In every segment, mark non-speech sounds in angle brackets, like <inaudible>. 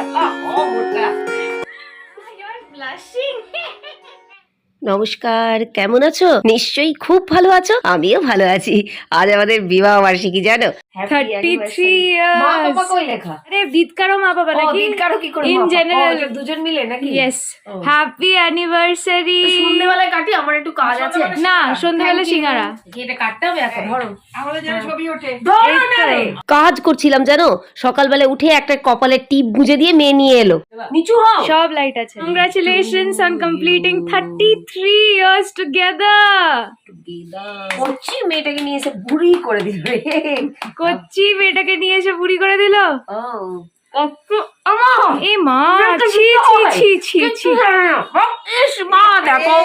Oh, I'm <laughs> You're blushing. <laughs> নমস্কার কেমন আছো? নিশ্চয়ই খুব ভালো আছো আমিও ভালো আছি। আজ আমাদের বিবাহ বার্ষিকী জানো? থার্টি থ্রি মা বাবা ইয়ার্স কই লেখা? আরে বিদকারও মা বাবা ও, নাকি? দিনকারও কি করে In মা বাবা? general. ও, এটা দুজন মিলে নাকি? হ্যাপি অ্যানিভার্সারি সন্ধ্যেবেলায় কাটি আমার একটু কাজ আছে। না সন্ধ্যাবেলা সিঙ্গারা। এটা কাটতে হবে এখন? ধরো। কাজ করছিলাম জানো? সকালবেলা উঠে একটা কপালের টিপ গুঁজে দিয়ে মেয়ে নিয়ে এলো। নিচু হও। সব লাইট আছে। Congratulations on completing thirty three years together করছি মেয়েটাকে নিয়ে এসে বুড়ি করে দিল রে। কচ্ছি মেয়েটাকে নিয়ে এসে বুড়ি করে দিল? ও। এ মা ছি ছি ছি ছি ছি। মা দেখো।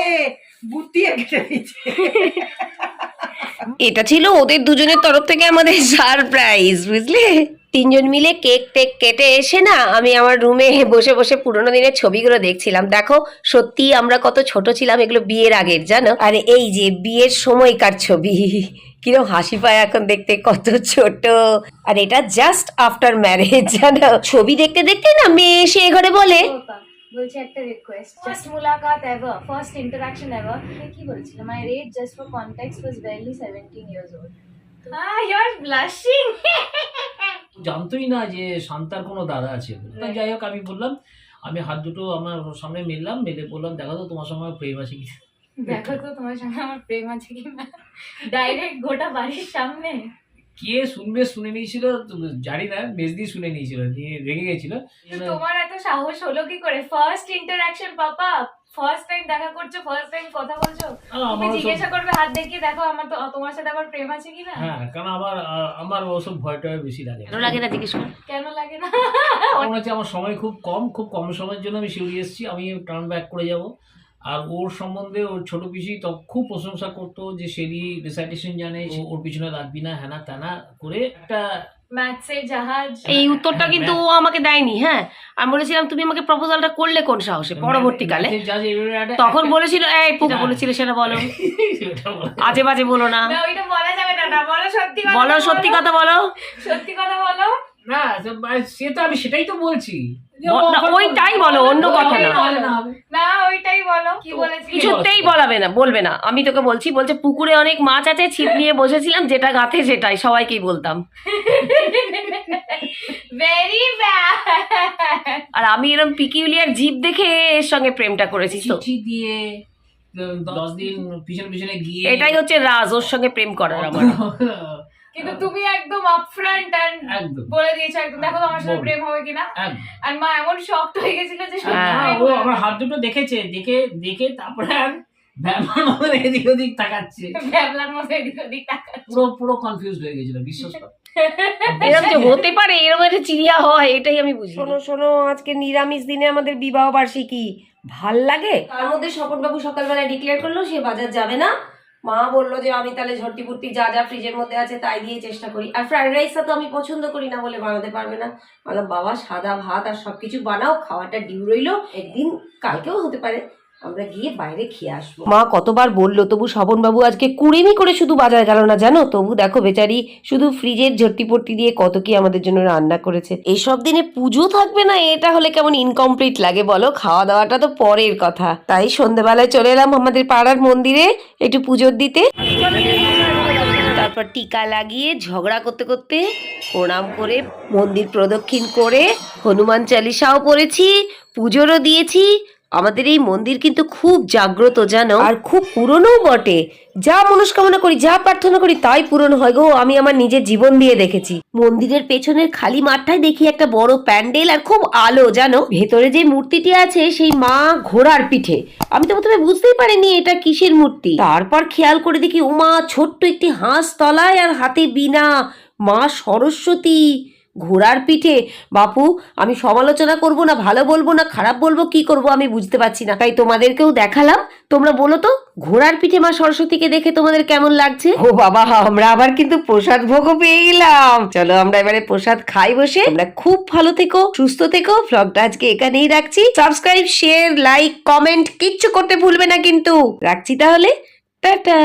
এটা ছিল ওদের দুজনের তরফ থেকে আমাদের সারপ্রাইজ বুঝলে? তিনজন মিলে কেক টেক কেটে এসে না আমি আমার রুমে বসে বসে পুরোনো দিনের ছবিগুলো দেখছিলাম। দেখো সত্যি আমরা কত ছোট ছিলাম এগুলো বিয়ের আগের জানো? আর এই যে বিয়ের সময়কার ছবি কিরম হাসি পায় এখন দেখতে কত ছোট। আর এটা জাস্ট আফটার ম্যারেজ জানো? ছবি দেখতে দেখতে না মেয়ে এসে এ ঘরে বলে বলছি একটা রিকোয়েস্ট ফার্স্ট মুলাকাত এভার ফার্স্ট ইন্টারাকশন এভার কি বলছিল? My rate just for context was barely 17 years old Ah, you're blushing. <laughs> জানতোই না যে শান্তার কোনো দাদা আছে। যাই হোক আমি বললাম আমি হাত দুটো আমার সামনে মেললাম মেলে বললাম দেখো তো তোমার সঙ্গে প্রেম আছে কি দেখো তো তোমার সঙ্গে আমার প্রেম আছে কি না ডাইরেক্ট গোটা বাড়ির সামনে। কে শুনবে শুনে নিয়েছিল জানি না মেজদি শুনে নিয়েছিল নিয়ে রেগে গেছিল। তোমার এত সাহস হলো কি করে? ফার্স্ট ইন্টারাকশন পাপা ফার্স্ট টাইম দেখা করছ ফার্স্ট টাইম কথা বলছো? তুমি আমার জিজ্ঞাসা করবে হাত দেখিয়ে দেখো আমার তো তোমার সাথে আমার প্রেম আছে কি না? হ্যাঁ কারণ আমার আমার ওসব ভয় টয় বেশি লাগে। ভালো লাগে না জিজ্ঞেস কর? কেন লাগে না? মনে হচ্ছে আমার সময় খুব কম খুব কম সময়ের জন্য আমি শিউরি এসেছি আমি টার্ন ব্যাক করে যাব। আর ওর সম্বন্ধে ওর ছোট পিসি তো খুব প্রশংসা করতো যে সেরি রিসাইটেশন জানে ও- ওর পিছনে লাগবি না হ্যানা ত্যানা করে একটা ম্যাথসের জাহাজ। এই উত্তরটা কিন্তু ও আমাকে দেয়নি হ্যাঁ। আমি বলেছিলাম তুমি আমাকে প্রপোজালটা করলে কোন সাহসে? পরবর্তীকালে। তখন বলেছিল এই পুকু। বলেছিল সেটা বলো। <laughs> আজে বাজে বলো না। না বলা যাবে না না বলো সত্যি কথা বলো সত্যি কথা বলো। সত্যি কথা বলো। না সে- তো আমি সেটাই তো বলছি। ওইটাই বলো, অন্য কথা না। বলে না হবে। না ওইটাই বলো কি কিছুতেই বলাবে না বলবে না। আমি তোকে বলছি বলছে পুকুরে অনেক মাছ আছে ছিপ নিয়ে বসেছিলাম যেটা গাথে সেটাই সবাইকেই বলতাম। ভেরি আর আমি এরকম পিকিউলিয়ার জিপ দেখে এর সঙ্গে প্রেমটা করেছি তো। দিয়ে দশ দিন পিছনে পিছনে গিয়ে এটাই হচ্ছে রাজ ওর সঙ্গে প্রেম করার আমার। <laughs> কিন্তু তুমি একদম আপফ্রন্ট এন্ড বলে দিয়েছ একদম। দেখো তোমার সাথে প্রেম হবে কিনা। আর মা এমন শকড হয়ে গেছিল যে হ্যাঁ। ও আমার হাত দুটো দেখেছে দেখে দেখে তারপরে আর ব্যাপার মতো এদিক ওদিক তাকাচ্ছে। ভ্যাবলার মধ্যে এদিক ওদিক তাকাচ্ছে। পুরো পুরো কনফিউজ হয়ে গেছিল বিশ্বাস কর। এরকম যে হতে পারে এরকম একটা চিড়িয়া হয় এটাই আমি বুঝি। শোনো শোনো আজকে নিরামিষ দিনে আমাদের বিবাহ বার্ষিকী ভালো লাগে? তার মধ্যে স্বপন বাবু সকালবেলায় ডিক্লেয়ার করল সে বাজার যাবে না। মা বলল যে আমি তাহলে ঝট্টি ফুট্টি যা যা ফ্রিজের মধ্যে আছে তাই দিয়ে চেষ্টা করি। আর ফ্রাইড রাইসটা তো আমি পছন্দ করি না বলে বানাতে পারবে না। বললাম, বাবা, সাদা ভাত আর সবকিছু বানাও, খাওয়াটা ডিউ রইল। একদিন কালকেও হতে পারে। আমরা গিয়ে বাইরে খেয়ে আসব। মা কতবার বলল, তবু বাবু আজকে কুড়েমি করে শুধু বাজার গেল না, জানো? তবু দেখো বেচারি, শুধু ফ্রিজের ঝট্টি পট্টি দিয়ে কত কি আমাদের জন্য রান্না করেছে। এইসব দিনে পুজো থাকবে না, এটা হলে কেমন ইনকমপ্লিট লাগে বলো? খাওয়া দাওয়াটা তো পরের কথা। তাই সন্ধ্যেবেলায় চলে এলাম আমাদের পাড়ার মন্দিরে, একটু পুজোর দিতে। তারপর টিকা লাগিয়ে ঝগড়া করতে করতে প্রণাম করে, মন্দির প্রদক্ষিণ করে, হনুমান চালিসাও পড়েছি পুজোরও দিয়েছি আমাদের এই মন্দির কিন্তু খুব জাগ্রত, জানো? আর খুব পুরনোও বটে। যা মনস্কামনা করি, যা প্রার্থনা করি, তাই পূরণ হয় গো, আমি আমার নিজের জীবন দিয়ে দেখেছি। মন্দিরের পেছনের খালি মাঠটায় দেখি একটা বড় প্যান্ডেল আর খুব আলো, জানো? ভেতরে যে মূর্তিটি আছে, সেই মা ঘোড়ার পিঠে। আমি তো প্রথমে বুঝতেই পারিনি এটা কিসের মূর্তি। তারপর খেয়াল করে দেখি, উমা, ছোট্ট একটি হাঁস তলায় আর হাতে বিনা মা সরস্বতী। ঘোড়ার পিঠে? বাপু, আমি সমালোচনা করব না, ভালো বলব না, খারাপ বলব, কি করব আমি বুঝতে পারছি না। তাই তোমাদেরকেও দেখালাম, তোমরা বলো তো, ঘোড়ার পিঠে মা সরস্বতীকে দেখে তোমাদের কেমন লাগছে? ও বাবা, আমরা আবার কিন্তু প্রসাদ ভোগও পেয়ে গেলাম। চলো, আমরা এবারে প্রসাদ খাই বসে। তোমরা খুব ভালো থেকো, সুস্থ থেকো। ভ্লগটা আজকে এখানেই রাখছি। সাবস্ক্রাইব শেয়ার লাইক কমেন্ট কিচ্ছু করতে ভুলবে না কিন্তু। রাখছি তাহলে, টাটা!